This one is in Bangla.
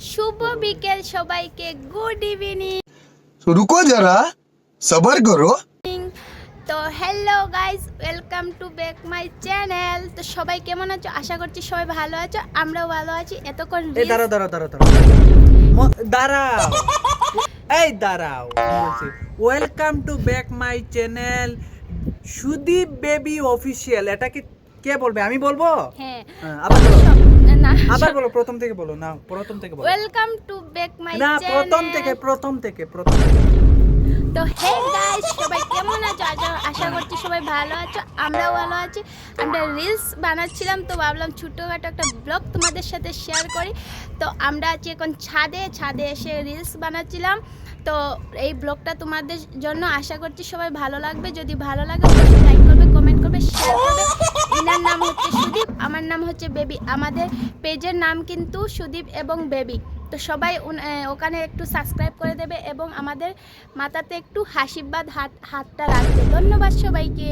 শুভ বিকেল সবাইকে গুড ইভিনিং রুকো যারা সবার করো তো hello guys welcome to back my channel তো সবাই কেমন আছো? আশা করছি সবাই ভালো আছো আমরাও ভালো আছি। এতক্ষণ এই দাঁড়াও দাঁড়াও দাঁড়াও দাঁড়াও। এই দাঁড়াও welcome to back my channel Sudip baby official এটা কি কে বলবে? আমি বলব? হ্যাঁ।, হ্যাঁ না আবার বলো প্রথম থেকে বলো না প্রথম থেকে বলো। ওয়েলকাম টু ব্যাক মাই না প্রথম থেকে প্রথম থেকে প্রথম তো হে গাইস সবাই কেমন আছো? আশা- আশা করছি সবাই ভালো আছো আমরাও ভালো আছি। আমরা রিলস বানাচ্ছিলাম তো ভাবলাম ছোটোখাটো একটা ব্লগ তোমাদের সাথে শেয়ার করি। তো আমরা আছি এখন ছাদে ছাদে এসে রিলস বানাচ্ছিলাম। তো এই ব্লগটা তোমাদের জন্য আশা করছি সবাই ভালো লাগবে। যদি ভালো লাগে লাইক করবে কমেন্ট করবে শেয়ার করবে এনার নাম হচ্ছে সুদীপ আমার নাম হচ্ছে বেবি। আমাদের পেজের নাম কিন্তু সুদীপ এবং বেবি। তো সবাই ওখানে একটু সাবস্ক্রাইব করে দেবে এবং আমাদের মাথাতে একটু হাসিবাদ হাত, হাতটা রাখবে। ধন্যবাদ সবাইকে।